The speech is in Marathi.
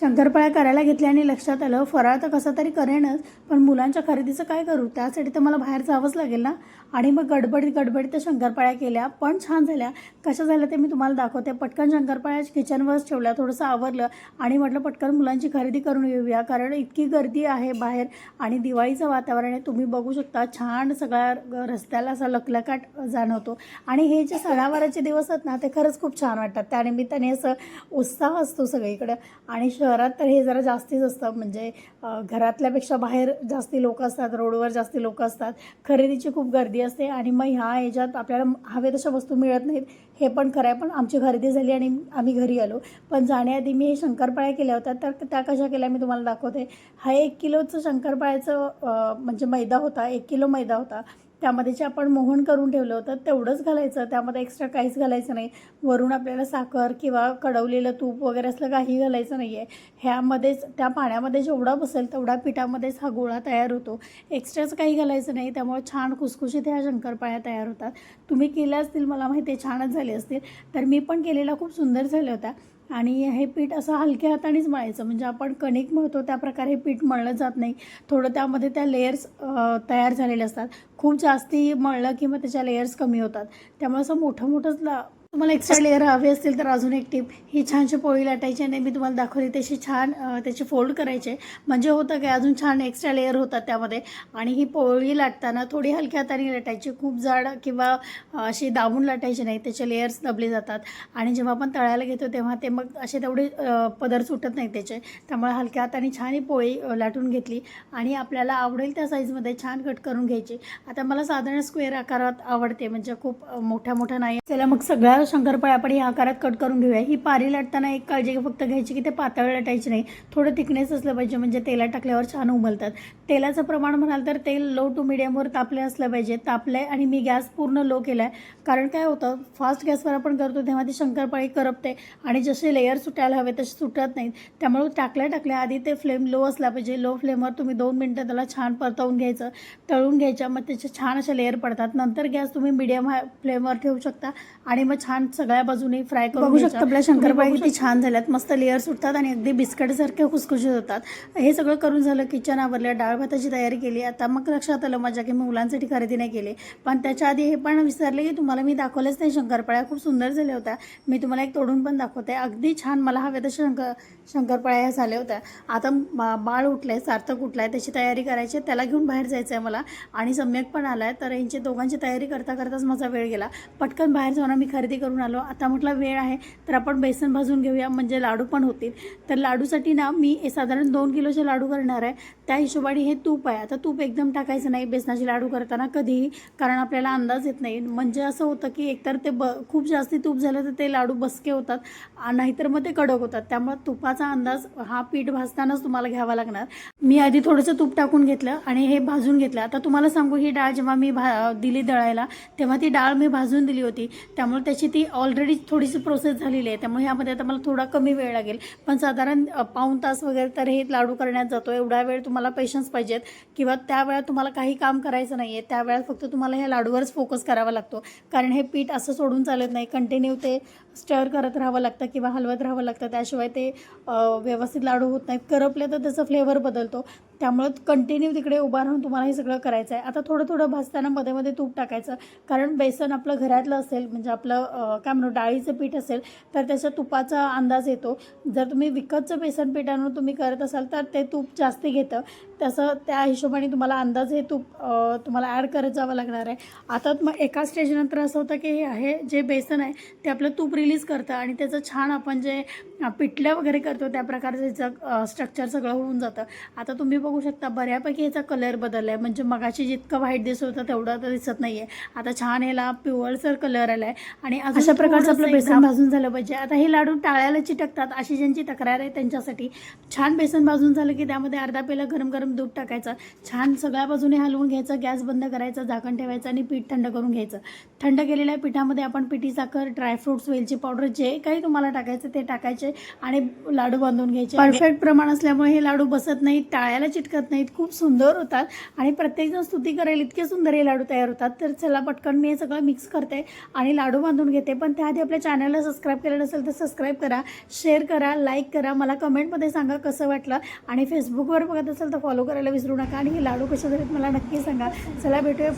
शंकरपाळ्या करायला घेतल्या आणि लक्षात आलं फराळ तर कसा तरी करेनच पण मुलांच्या खरेदीचं काय करू? त्यासाठी तर मला बाहेर जावंच लागेल ना? आणि मग गडबडीत गडबडीत त्या शंकरपाळ्या केल्या पण छान झाल्या. कशा झाल्या ते मी तुम्हाला दाखवते. पटकन शंकरपाळ्या किचनवरच ठेवल्या थोडंसं आवरलं आणि म्हटलं पटकन मुलांची खरेदी करून येऊया कारण इतकी गर्दी आहे बाहेर आणि दिवाळीचं वातावरण आहे. तुम्ही बघू शकता छान सगळ्या ग- रस्त्याला असा लकलकाट जाणवतो. आणि हे जे सणावाराचे दिवस आहेत ना ते खरंच खूप छान वाटतात. त्यानिमित्ताने असं उत्साह असतो सगळीकडं. आणि शहरात तर हे जरा जास्तीच असतं. म्हणजे घरातल्यापेक्षा बाहेर जास्ती लोक असतात रोडवर जास्ती लोक असतात. खरेदीची खूप गर्दी असते आणि मग ह्या ह्याच्यात आपल्याला हवे तशा वस्तू मिळत नाहीत. हे पण खरं आहे पण आमची खरेदी झाली आणि आम्ही घरी आलो. पण जाण्याआधी मी हे शंकरपाळ्या केल्या होत्या. तर त्या कशा केल्या मी तुम्हाला दाखवते. हा एक किलोचं शंकरपाळ्याचं म्हणजे मैदा होता. एक किलो मैदा होता. त्यामध्ये जे आपण मोहन करून ठेवलं होतं तेवढंच घालायचं. त्यामध्ये एक्स्ट्रा काहीच घालायचं नाही. वरून आपल्याला साखर किंवा कडवलेलं तूप वगैरे असलं काही घालायचं नाही आहे ह्यामध्येच त्या पाण्यामध्ये जेवढा बसेल तेवढा पिठामध्येच हा गोळा तयार होतो. एक्स्ट्राच काही घालायचं नाही. त्यामुळे छान खुसखुशीत ह्या शंकरपाळ्या तयार होतात. तुम्ही केल्या असतील मला माहिती आहे छानच झाले असतील. तर मी पण केलेला खूप सुंदर झाल्या होत्या. आणि हे पीठ असं हलक्या हातानेच मळायचं. म्हणजे आपण कणिक मळतो त्याप्रकारे हे पीठ मळलं जात नाही. थोडं त्यामध्ये त्या लेयर्स तयार झालेले असतात. खूप जास्ती मळलं की मग त्याच्या लेयर्स कमी होतात. त्यामुळे असं मोठं मोठंच ला तुम्हाला एक्स्ट्रा लेअर हवे असतील तर अजून एक टिप ही छानशी पोळी लाटायची आणि मी तुम्हाला दाखवली तशी छान त्याचे फोल्ड करायचे. म्हणजे होतं काय अजून छान एक्स्ट्रा लेअर होतात त्यामध्ये. आणि ही पोळी लाटताना थोडी हलक्या हाताने लाटायची. खूप जाड किंवा अशी दाबून लाटायची नाही. त्याचे लेयर्स दबले जातात. आणि जेव्हा आपण तळायला घेतो तेव्हा ते मग असे तेवढे पदर सुटत नाही त्याचे. त्यामुळे हलक्या हाताने छान ही पोळी लाटून घेतली. आणि आपल्याला आवडेल त्या साईजमध्ये छान कट करून घ्यायची. आता मला साधारण स्क्वेअर आकारात आवडते. म्हणजे खूप मोठ्या मोठ्या नाही. त्याला मग सगळ्या शंकरपाळ्या आपण या आकारात कट करून घेऊया. ही पारी लाटताना एक काळजी फक्त घ्यायची की ते पातळ लाटायची नाही. थोडं थिकनेस असलं पाहिजे म्हणजे तेलात टाकल्यावर छान उमलतात. तेलाचं प्रमाण म्हणाल तर तेल लो टू मिडियमवर तापले असलं पाहिजे. तापलंय आणि मी गॅस पूर्ण लो केला आहे कारण काय होतं फास्ट गॅसवर आपण करतो तेव्हा ती शंकरपाळी करपते. आणि जसे लेयर सुटायला हवे तसे सुटत नाहीत. त्यामुळे टाकल्या टाकल्या आधी ते फ्लेम लो असला पाहिजे. लो फ्लेमवर तुम्ही दोन मिनटं त्याला छान परतवून घ्यायचं. तळून घ्यायच्या मग त्याचे छान असे लेअर पडतात. नंतर गॅस तुम्ही मिडियम हाय फ्लेमवर ठेवू शकता. आणि मग छान सगळ्या बाजूने फ्राय करून बघू शकता आपल्या शंकरपाळी किती छान झाल्यात मस्त लेअर सुटतात आणि अगदी बिस्किटसारखे खुसखुशीत होतात. हे सगळं करून झालं किचन आवरलं डाळ भाताची तयारी केली. आता मग लक्षात आलं माझ्या की मी मुलांसाठी खरेदी नाही केली. पण त्याच्या आधी हे पण विसरले की तुम्हाला मी दाखवलेच नाही शंकरपाळ्या खूप सुंदर झाल्या होत्या. मी तुम्हाला एक तोडून पण दाखवते. अगदी छान मला हवे तशा शंकर शंकरपाळ्या ह्या झाल्या होत्या. आता बा- बाळ उठलंय सार्थक उठलाय त्याची तयारी करायची आहे. त्याला घेऊन बाहेर जायचं आहे मला. आणि सम्यक पण आलाय तर यांची दोघांची तयारी करता करताच माझा वेळ गेला. पटकन बाहेर जाऊन मी खरेदी करून आलो. आता म्हटलं वेळ आहे तर आपण बेसन भाजून घेऊया. म्हणजे लाडू पण होतील. तर लाडूसाठी ना मी साधारण दोन किलोचे लाडू करणार आहे. त्या हिशोबाने हे तूप आहे. आता तूप एकदम टाकायचं नाही बेसनाचे लाडू करताना कधीही कारण आपल्याला अंदाज येत नाही. म्हणजे असं होतं की एकतर ते ब खूप जास्ती तूप झालं तर ते लाडू बसके होतात नाहीतर मग ते कडक होतात. त्यामुळे तुपाचा अंदाज हा पीठ भाजतानाच तुम्हाला घ्यावा लागणार. मी आधी थोडंसं तूप टाकून घेतलं आणि हे भाजून घेतलं. आता तुम्हाला सांगू ही डाळ जेव्हा मी भा दिली दळायला तेव्हा ती डाळ मी भाजून दिली होती. त्यामुळे त्याची ती ऑलरेडी थोडीशी प्रोसेस झालेली आहे. त्यामुळे ह्यामध्ये आता मला थोडा कमी वेळ लागेल. पण साधारण पाऊण तास वगैरे तर हे लाडू करण्यात जातो. एवढा वेळ तुम्हाला पेशन्स पाहिजेत. किंवा त्या वेळात तुम्हाला काही काम करायचं नाही आहे त्या वेळात फक्त तुम्हाला ह्या लाडूवरच फोकस करावा लागतो. कारण हे पीठ असं सोडून चालत नाही. कंटिन्यू ते स्टर करत राहावं लागतं किंवा हलवत राहावं लागतं. त्याशिवाय ते व्यवस्थित लाडू होत नाहीत. करपले तर त्याचा फ्लेवर बदलतो. त्यामुळं कंटिन्यू तिकडे उभा राहून तुम्हाला हे सगळं करायचं आहे आता थोडं थोडं भाजताना मध्ये मध्ये तूप टाकायचं. कारण बेसन आपलं घरातलं असेल. म्हणजे आपलं काय म्हणू डाळीचं पीठ असेल तर त्याच्या तुपाचा अंदाज येतो. जर तुम्ही विकतचं बेसन पीठ आणून तुम्ही करत असाल तर ते तूप जास्त घेतं. तसं त्या हिशोबाने तुम्हाला अंदाज हे तूप तुम्हाला ॲड करत जावं लागणार आहे. आता मग एका स्टेजनंतर असं होतं की हे जे बेसन आहे ते आपलं तूप रिलीज करतं आणि त्याचं छान आपण जे पिठलं वगैरे करतो त्या प्रकारचं ह्याचं स्ट्रक्चर सगळं होऊन जातं. आता तुम्ही बघू शकता बऱ्यापैकी ह्याचा कलर बदलला आहे म्हणजे मगाशी जितकं व्हाईट दिसत होतं तेवढं आता दिसत नाही आहे आता छान ह्याला पिवळसर कलर आला आहे आणि अशा प्रकारचं आपलं बेसन भाजून झालं पाहिजे. आता हे लाडू टाळ्याला चिटकतात अशी ज्यांची तक्रार आहे त्यांच्यासाठी छान बेसन भाजून झालं की त्यामध्ये अर्धा पेला गरम गरम दूध टाकायचं छान सगळ्या बाजूने हलवून घ्यायचं गॅस बंद करायचं झाकण ठेवायचं आणि पीठ थंड करून घ्यायचं. थंड केलेल्या पिठामध्ये आपण पिठी साखर ड्रायफ्रुट्स वेलची पावडर जे काही तुम्हाला टाकायचं ते टाकायचे आणि लाडू बांधून घ्यायचे. परफेक्ट प्रमाण असल्यामुळे हे लाडू बसत नाहीत टाळ्याला चिटकत नाहीत खूप सुंदर होतात. आणि प्रत्येकजण स्तुती करेल इतके सुंदर हे लाडू तयार होतात. तर चला पटकन मी हे सगळं मिक्स करते आणि लाडू बांधून घेते. पण त्याआधी आपल्या चॅनलला सबस्क्राईब केलं नसेल तर सबस्क्राईब करा शेअर करा लाईक करा. मला कमेंटमध्ये सांगा कसं वाटलं. आणि फेसबुकवर बघत असेल तर फॉलो करायला विसरू नका. आणि हे लाडू कसे झालेत मला नक्की सांगा. चला भेटूया